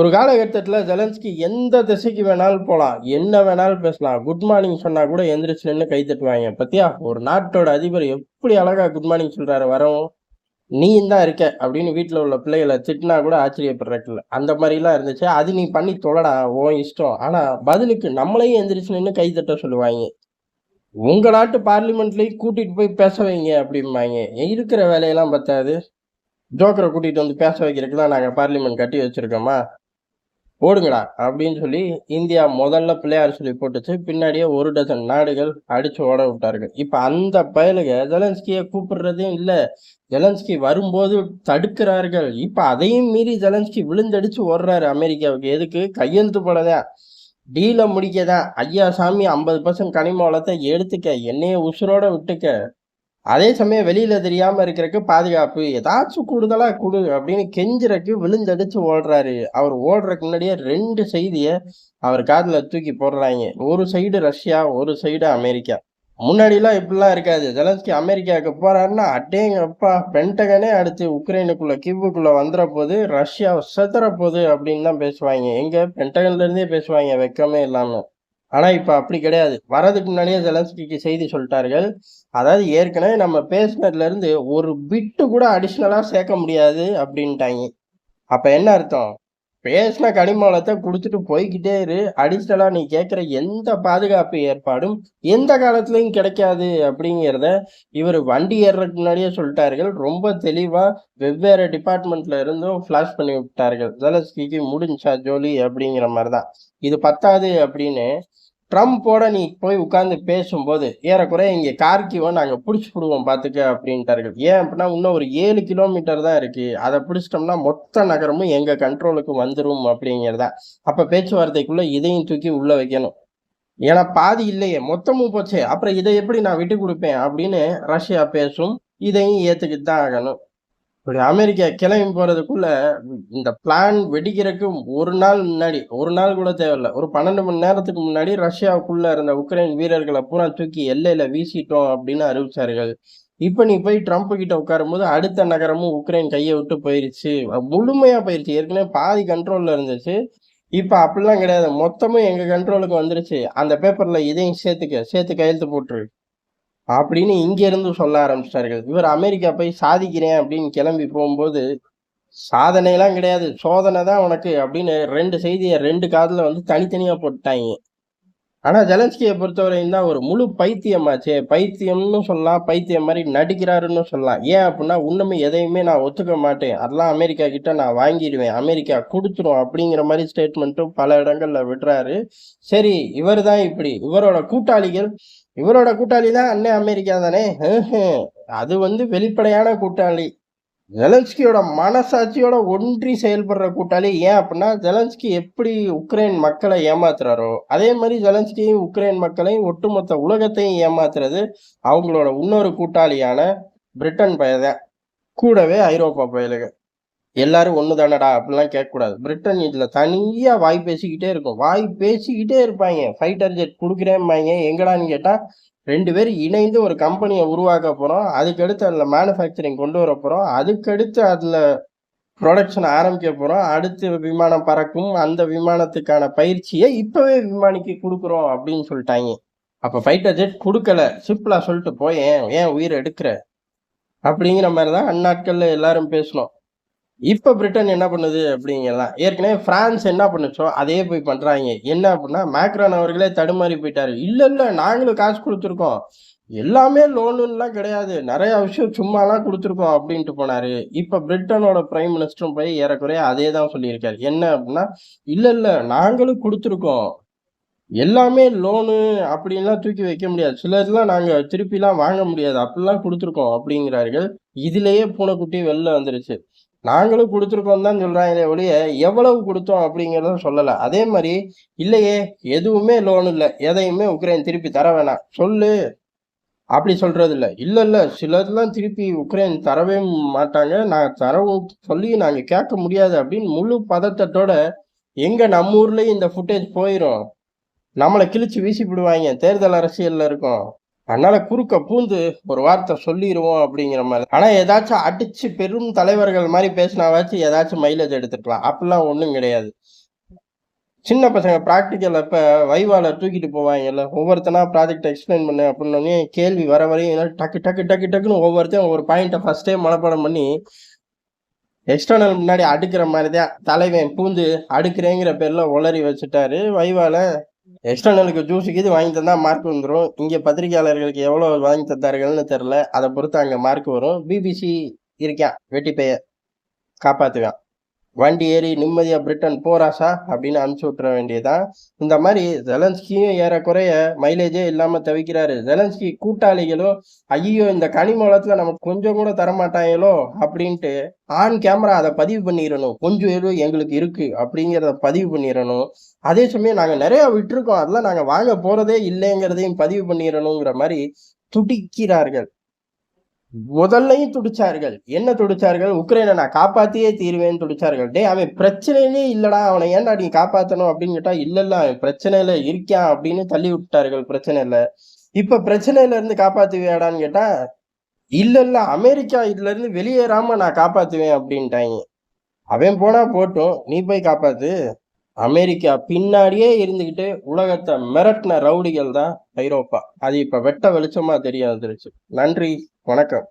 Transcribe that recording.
ஒரு காலகட்டத்தில் ஜெலன்ஸ்கி எந்த திசைக்கு வேணாலும் போகலாம் என்ன வேணாலும் பேசலாம். குட் மார்னிங் சொன்னால் கூட எந்திரிச்சு நின்று கை தட்டுவாங்க. பத்தியா? ஒரு நாட்டோட அதிபர் எப்படி அழகா குட் மார்னிங் சொல்கிறாரு வரவும் நீ தான் இருக்க அப்படின்னு வீட்டில் உள்ள பிள்ளைகளை திட்டினா கூட ஆச்சரியப்படுறதுல அந்த மாதிரிலாம் இருந்துச்சு. அது நீ பண்ணி தொழடா ஓ இஷ்டம். ஆனால் பதிலுக்கு நம்மளையும் எந்திரிச்சு நின்று கை தட்ட சொல்லுவாங்க. உங்கள் நாட்டு பார்லிமெண்ட்லேயும் கூட்டிகிட்டு போய் பேச வைங்க அப்படிம்பாங்க. இருக்கிற வேலையெல்லாம் பத்தாது. ஜோக்கரை கூட்டிகிட்டு வந்து பேச வைக்கிறதுக்கு தான் நாங்கள் பார்லிமெண்ட் கட்டி வச்சுருக்கோமா? ஓடுங்கடா அப்படின்னு சொல்லி இந்தியா முதல்ல பிள்ளையார் சொல்லி போட்டுச்சு. பின்னாடியே ஒரு டசன் நாடுகள் அடிச்சு ஓட விட்டார்கள். இப்போ அந்த பயலுக ஜெலன்ஸ்கியை கூப்பிடுறதே இல்லை. ஜெலன்ஸ்கி வரும்போது தடுக்கிறார்கள். இப்போ அதையும் மீறி ஜெலன்ஸ்கி விழுந்தடிச்சு ஓடுறாரு அமெரிக்காவுக்கு. எதுக்கு? கையெழுத்து போடதான் டீலை முடிக்கதான் ஐயா சாமி ஐம்பது பர்சன்ட் கனிம வளத்தை எடுத்துக்க. என்னையே உசுரோட விட்டுக்க. அதே சமயம் வெளியில தெரியாம இருக்கிறக்கு பாதுகாப்பு ஏதாச்சும் கூடுதலா கொடு அப்படின்னு கெஞ்சுறக்கு விழுந்தடிச்சு ஓடுறாரு. அவர் ஓடுறதுக்கு முன்னாடியே ரெண்டு செய்திய அவர் காதுல தூக்கி போடுறாங்க. ஒரு சைடு ரஷ்யா ஒரு சைடு அமெரிக்கா. முன்னாடிலாம் இப்படிலாம் இருக்காது. ஜெலன்ஸ்கி அமெரிக்காவுக்கு போறாருன்னா அட்டேங்கப்பா பென்டகனே அடுத்து உக்ரைனுக்குள்ள கிவுக்குள்ள வந்துற போது ரஷ்யா செத்துற போகுது அப்படின்னு தான் பேசுவாங்க. எங்க? பென்டகன்ல இருந்தே பேசுவாங்க வெக்கமே இல்லாமல் ஆனால் இப்போ அப்படி கிடையாது. வரதுக்கு முன்னாடியே ஜெலன்ஸ்கிக்கு செய்தி சொல்லிட்டார்கள். அதாவது ஏற்கனவே நம்ம பேசினதுலேருந்து ஒரு பிட்டு கூட அடிஷ்னலாக சேர்க்க முடியாது அப்படின்ட்டாங்க. அப்போ என்ன அர்த்தம்? பேசின கனிமூலத்தை கொடுத்துட்டு போய்கிட்டே இரு. அடிஷ்னலாக நீ கேட்குற எந்த பாதுகாப்பு ஏற்பாடும் எந்த காலத்துலையும் கிடைக்காது அப்படிங்கிறத இவர் வண்டி ஏறுறதுக்கு முன்னாடியே சொல்லிட்டார்கள். ரொம்ப தெளிவாக வெவ்வேறு டிபார்ட்மெண்ட்ல இருந்தும் ஃப்ளாஷ் பண்ணி விட்டார்கள். ஜெலஸ்கிக்கு முடிஞ்சா ஜோலி அப்படிங்கிற மாதிரி தான் இது பத்தாது அப்படின்னு ட்ரம்ப்போட நீ போய் உட்கார்ந்து பேசும்போது ஏறக்குறைய இங்கே கார்கிவோ நாங்கள் பிடிச்சி விடுவோம் பார்த்துக்க அப்படின்ட்டார்கள். ஏன் அப்படின்னா இன்னும் ஒரு ஏழு கிலோமீட்டர் தான் இருக்குது அதை பிடிச்சிட்டோம்னா மொத்த நகரமும் எங்கள் கண்ட்ரோலுக்கு வந்துடும் அப்படிங்கிறதா. அப்போ பேச்சுவார்த்தைக்குள்ளே இதையும் தூக்கி உள்ளே வைக்கணும். ஏன்னா பாதி இல்லையே மொத்தமும் போச்சே. அப்புறம் இதை எப்படி நான் விட்டு கொடுப்பேன் அப்படின்னு ரஷ்யா பேசும் இதையும் ஏற்றுக்கிட்டு தான் ஆகணும். இப்படி அமெரிக்கா கிளம்பி போறதுக்குள்ள இந்த பிளான் வெடிக்கிறதுக்கு ஒரு நாள் முன்னாடி ஒரு நாள் கூட தேவையில்லை. ஒரு பன்னெண்டு மணி நேரத்துக்கு முன்னாடி ரஷ்யாவுக்குள்ள இருந்த உக்ரைன் வீரர்களை பூரா தூக்கி எல்லையில வீசிட்டோம் அப்படின்னு அறிவிச்சார்கள். இப்ப நீ போய் ட்ரம்ப் கிட்ட உட்காரும் போது அடுத்த நகரமும் உக்ரைன் கையை விட்டு போயிருச்சு. முழுமையா போயிருச்சு. ஏற்கனவே பாதி கண்ட்ரோல்ல இருந்துச்சு. இப்ப அப்படிலாம் கிடையாது. மொத்தமும் எங்க கண்ட்ரோலுக்கு வந்துருச்சு. அந்த பேப்பர்ல இதையும் சேர்த்துக்க சேர்த்து கையெழுத்து போட்டுரு. அப்படின்னு இங்கேருந்து சொல்ல ஆரம்பிச்சிட்டார்கள். இவர் அமெரிக்கா போய் சாதிக்கிறேன் அப்படின்னு கிளம்பி போகும்போது சாதனைலாம் கிடையாது சோதனை தான் உனக்கு அப்படின்னு ரெண்டு செய்தியை ரெண்டு காதில் வந்து தனித்தனியாக போட்டாங்க. ஆனால் ஜெலன்ஸ்கியை பொறுத்தவரையும் தான் ஒரு முழு பைத்தியமாச்சே பைத்தியம்னு சொல்லலாம் பைத்தியம் மாதிரி நடிக்கிறாருன்னு சொல்லலாம். ஏன் அப்படின்னா இன்னுமே எதையுமே நான் ஒத்துக்க மாட்டேன். அதெல்லாம் அமெரிக்கா கிட்ட நான் வாங்கிடுவேன் அமெரிக்கா கொடுத்துரும் அப்படிங்கிற மாதிரி ஸ்டேட்மெண்ட்டும் பல இடங்களில் விடுறாரு. சரி இவர் தான் இப்படி. இவரோட கூட்டாளிகள் இவரோட கூட்டாளி தான் அண்ணன் அமெரிக்கா தானே? அது வந்து வெளிப்படையான கூட்டாளி. ஜெலன்ஸ்கியோட மனசாட்சியோட ஒன்றி செயல்படுற கூட்டாளி. ஏன் அப்படின்னா ஜெலன்ஸ்கி எப்படி உக்ரைன் மக்களை ஏமாத்துறாரோ அதே மாதிரி ஜெலன்ஸ்கியும் உக்ரைன் மக்களையும் ஒட்டுமொத்த உலகத்தையும் ஏமாத்துறது அவங்களோட இன்னொரு கூட்டாளியான பிரிட்டன் பயதான். கூடவே ஐரோப்பா பயலுக. எல்லாரும் ஒன்று தானடா அப்படிலாம் கேட்கக்கூடாது. பிரிட்டன் இதில் தனியாக வாய் பேசிக்கிட்டே இருக்கும். வாய் பேசிக்கிட்டே இருப்பாங்க. ஃபைட்டர் ஜெட் கொடுக்குறேன்பாங்க எங்கடான்னு கேட்டால் ரெண்டு பேரும் இணைந்து ஒரு கம்பெனியை உருவாக்க போகிறோம் அதுக்கடுத்து அதில் மேனுஃபேக்சரிங் கொண்டு வர போகிறோம் அதுக்கடுத்து அதில் ப்ரொடக்ஷன் ஆரம்பிக்க போகிறோம் அடுத்து விமானம் பறக்கும். அந்த விமானத்துக்கான பயிற்சியை இப்போவே விமானிக்கு கொடுக்குறோம் அப்படின்னு சொல்லிட்டாங்க. அப்போ ஃபைட்டர் ஜெட் கொடுக்கல. சிம்பிளாக சொல்லிட்டு போய் ஏன் ஏன் உயிரை எடுக்கிற? அப்படிங்கிற மாதிரி தான் அந்நாட்களில் எல்லாரும் பேசணும் இப்போ பிரிட்டன் என்ன பண்ணுது அப்படிங்கலாம் ஏற்கனவே பிரான்ஸ் என்ன பண்ணுச்சோ அதே போய் பண்ணுறாங்க என்ன அப்படின்னா மேக்ரான் அவர்களே தடுமாறி போயிட்டாரு. இல்லை இல்லை நாங்களும் காசு கொடுத்துருக்கோம். எல்லாமே லோனுலாம் கிடையாது. நிறைய விஷயம் சும்மாலாம் கொடுத்துருக்கோம் அப்படின்ட்டு போனாரு. இப்போ பிரிட்டனோட பிரைம் மினிஸ்டரும் போய் ஏறக்குறைய அதே தான் சொல்லியிருக்காரு. என்ன அப்படின்னா இல்லை இல்லை நாங்களும் கொடுத்துருக்கோம். எல்லாமே லோனு அப்படின்லாம் தூக்கி வைக்க முடியாது. சிலர்லாம் நாங்கள் திருப்பிலாம் வாங்க முடியாது. அப்படிலாம் கொடுத்துருக்கோம் அப்படிங்கிறார்கள். இதுலேயே பூனைக்குட்டி வெளில வந்துருச்சு. நாங்களும் கொடுத்துருக்கோம் தான் சொல்கிறாங்களே ஒழிய எவ்வளவு கொடுத்தோம் அப்படிங்கிறத சொல்லலை. அதே மாதிரி இல்லையே எதுவுமே லோன் இல்லை. எதையுமே உக்ரைன் திருப்பி தர வேணாம். சொல்லு. அப்படி சொல்கிறது இல்லை. இல்லை இல்லை. சிலர்லாம் திருப்பி உக்ரைன் தரவே மாட்டாங்க. நான் தரவும் சொல்லி நாங்கள் கேட்க முடியாது அப்படின்னு முழு பதட்டத்தோட எங்கே நம்ம ஊர்லேயும் இந்த ஃபுட்டேஜ் போயிடும் நம்மளை கிழிச்சு வீசி விடுவாங்க தேர்தல் அரசியலில் இருக்கும். அதனால குறுக்க பூந்து ஒரு வார்த்தை சொல்லிடுவோம் அப்படிங்கிற மாதிரி. ஆனா ஏதாச்சும் அடிச்சு பெரும் தலைவர்கள் மாதிரி பேசினாவாச்சும் ஏதாச்சும் மைலேஜ் எடுத்துக்கலாம் அப்படிலாம் ஒன்றும் கிடையாது. சின்ன பசங்க ப்ராக்டிக்கல் அப்ப வைவால தூக்கிட்டு போவாங்கல்ல. ஒவ்வொருத்தனா ப்ராஜெக்ட் எக்ஸ்பிளைன் பண்ணு அப்படின்னே கேள்வி வர வரையும் டக்கு டக்கு டக்கு டக்குன்னு ஒவ்வொருத்தையும் ஒரு பாயிண்ட்டை ஃபர்ஸ்டே மனப்பாடம் பண்ணி எக்ஸ்டர்னல் முன்னாடி அடுக்கிற மாதிரி தான் தலைவன் பூந்து அடுக்கிறேங்கிற பேர்ல உளறி வச்சுட்டாரு. வைவால எக்ஸ்டர்னலுக்கு ஜூஸுக்கு இது வாங்கி தந்தா மார்க் வந்துடும் இங்க பத்திரிகையாளர்களுக்கு எவ்வளவு வாங்கி தந்தார்கள்னு தெரியல. அதை பொறுத்து அங்க மார்க் வரும். பிபிசி இருக்கான். வெட்டி பெய காப்பாத்துவான். வண்டி ஏறி நிம்மதியாக பிரிட்டன் போராசா அப்படின்னு அனுப்பிச்சி விட்டுற வேண்டியதுதான். இந்த மாதிரி ஜெலன்ஸ்கியும் ஏறக்குறைய மைலேஜே இல்லாமல் தவிக்கிறாரு. ஜெலன்ஸ்கி கூட்டாளிகளோ ஐயோ இந்த கனிமூலத்துல நமக்கு கொஞ்சம் கூட தரமாட்டாங்களோ அப்படின்ட்டு ஆன் கேமரா அதை பதிவு பண்ணிடணும். கொஞ்சம் ஏதோ எங்களுக்கு இருக்குது அப்படிங்கிறத பதிவு பண்ணிடணும். அதே சமயம் நாங்கள் நிறையா விட்டுருக்கோம். அதெல்லாம் நாங்கள் வாங்க போகிறதே இல்லைங்கிறதையும் பதிவு பண்ணிடணுங்கிற மாதிரி துடிக்கிறார்கள். முதல்லையும் துடிச்சார்கள். என்ன துடிச்சார்கள்? உக்ரைனை நான் காப்பாத்தியே தீர்வேன்னு துடிச்சார்கள். டே அவன் பிரச்சனையிலே இல்லடா அவனை ஏன்டா நீ காப்பாத்தணும் அப்படின்னு கேட்டா இல்ல இல்ல அவன் பிரச்சனையில இருக்கான் அப்படின்னு தள்ளி விட்டார்கள் பிரச்சனையில. இப்ப பிரச்சனையில இருந்து காப்பாத்துவியாடான்னு கேட்டா இல்ல இல்ல அமெரிக்கா இதுல இருந்து வெளியேறாம நான் காப்பாத்துவேன் அப்படின்ட்டாங்க. அவன் போனா போட்டும் நீ போய் காப்பாத்து. அமெரிக்கா பின்னாடியே இருந்துக்கிட்டு உலகத்தை மிரட்டின ரவுடிகள் தான் ஐரோப்பா. அது இப்போ வெட்ட வெளிச்சமாக தெரிய வந்துருச்சு. நன்றி வணக்கம்.